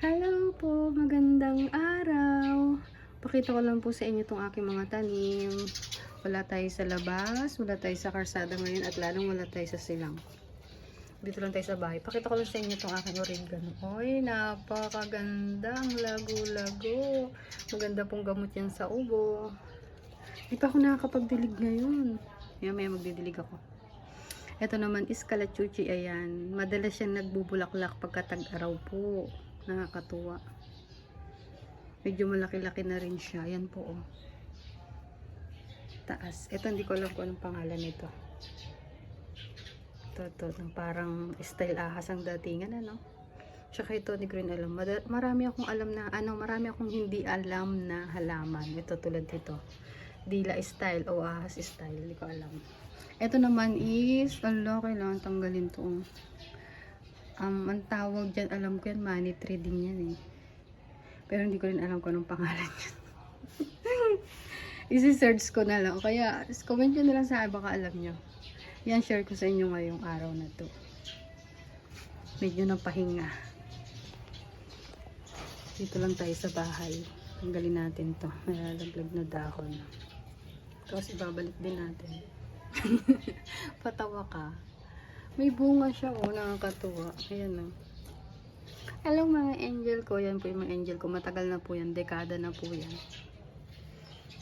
Hello po, magandang araw. Pakita ko lang po sa inyo itong aking mga tanim. Wala tayo sa labas, wala tayo sa karsada ngayon at lalong wala tayo sa silang. Dito lang tayo sa bahay. Pakita ko lang sa inyo itong aking oregano. Oy, napakaganda. Ang lago-lago. Maganda pong gamot yan sa ubo. Di pa ako nakakapagdilig ngayon. Maya maya magdidilig ako. Ito naman is kalachuchi, ayan. Madalas siyang nagbubulaklak pagka tag-araw po. Nakakatuwa. Medyo malaki-laki na rin siya. Ayan po, oh. Taas. Ito, hindi ko alam kung anong pangalan nito. Ito, ito. ng Parang style ahas ang datingan, ano? Tsaka ito, ko rin alam. Marami akong alam na, ano, marami akong hindi alam na halaman. Ito, tulad dito. Dila style o ahas style. Hindi ko alam. Ito naman is, ala, kailangan tanggalin to. Um, ang tawag dyan, alam ko yan, money tree din yan eh. Pero hindi ko rin alam kung anong pangalan yan. Isi-search ko na lang. Kaya, comment nyo na lang sa akin, baka alam nyo. Yan, share ko sa inyo ngayong araw na to. Medyo ng pahinga. Dito lang tayo sa bahay. Tanggalin natin to. Nalalaglag na dahon. Tapos ibabalik din natin. Patawa ka. May bunga siya, oh, nakakatuwa. Ayan, oh. Hello mga angel ko, yan po yung mga angel ko. Matagal na po yan, dekada na po yan.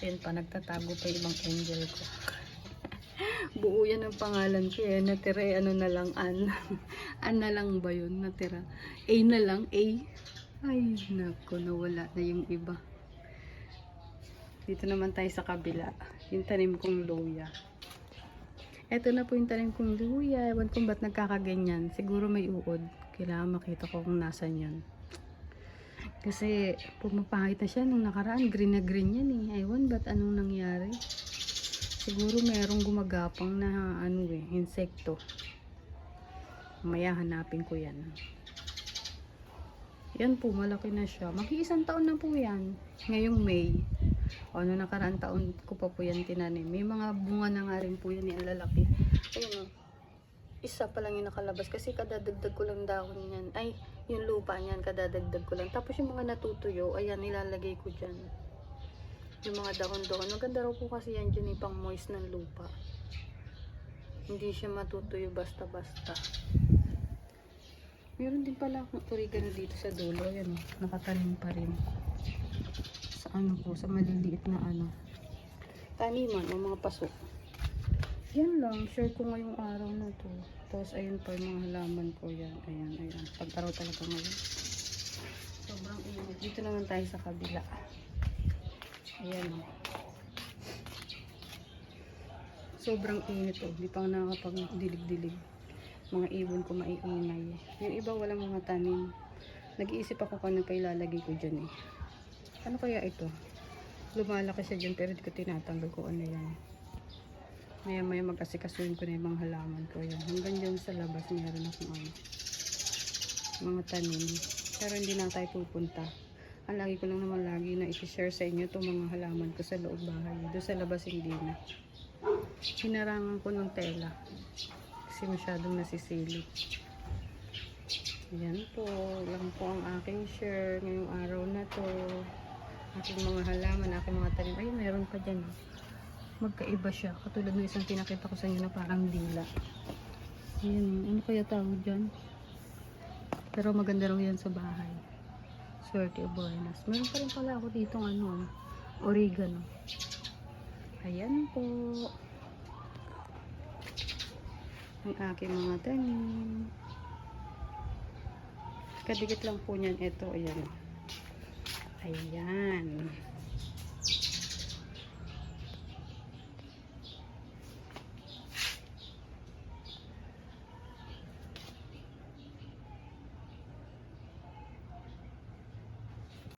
Ayan pa, nagtatago pa yung ibang angel ko. Buo yan ang pangalan ko eh. Natira eh, ano na lang, an. an na lang ba yun? Natira. A na lang, A. Ay, nako, nawala na yung iba. Dito naman tayo sa kabila. Yung tanim kong luya. Eto na po yung tanim kong luya. Ewan kung ba't nagkakaganyan. Siguro may uod. Kailangan makita ko kung nasan yan. Kasi pumapangit na siya nung nakaraan. Green na green yan eh. Ewan ba't anong nangyari. Siguro merong gumagapang na ano eh, insekto. Maya hanapin ko yan. Yan po, malaki na siya. Mag-iisang taon na po yan. Ngayong May. O, ano nakaraan taon ko pa po yan tinanim. May mga bunga na nga rin po yan, yung lalaki. Ayun o. Isa pa lang yung nakalabas kasi kadadagdag ko lang dahon niyan. Ay, yung lupa niyan, kadadagdag ko lang. Tapos yung mga natutuyo, ayan, nilalagay ko dyan. Yung mga dahon-dahon. Maganda raw po kasi yan dyan, pang moist ng lupa. Hindi siya matutuyo basta-basta. Meron din pala akong oregano dito sa dulo. Yan, oh, nakatanim pa rin. Sa ano po, sa maliliit na ano. Taniman o mga pasok. Yan lang, share ko ngayong araw na to. Tapos ayun pa yung mga halaman ko. Yan, ayan, ayan. Pagtaraw talaga ngayon. Sobrang init. Dito naman tayo sa kabila. Ayan. oh. Sobrang init oh. Di pa ako nakakapag-dilig-dilig. Mga ibon ko maiingay. Yung iba walang mga tanim. Nag-iisip ako kung ano pa ilalagay ko dyan eh. Ano kaya ito? Lumalaki siya dyan pero di ko tinatanggal ko ano yan. Maya maya mag-asikasuhin ko na yung mga halaman ko yan. Hanggang dyan sa labas meron akong ano. Mga tanim. Pero hindi na tayo pupunta. Ang lagi ko lang naman lagi na i-share sa inyo itong mga halaman ko sa loob bahay. Doon sa labas hindi na. Hinarangan ko ng tela. Kasi masyadong nasisilip. Yan po. Lang po ang aking share ngayong araw na to. Aking mga halaman, aking mga tanim. Ay, meron pa dyan. Magkaiba siya. Katulad ng isang pinakita ko sa inyo na parang dila. Ayan. Ano kaya tawag dyan? Pero maganda raw yan sa bahay. Swerte o buenas. Meron pa rin pala ako dito ano, oregano. Ayan po. Ang aking mga tanim. Kadikit lang po niyan. Ito, ayan. Ayan.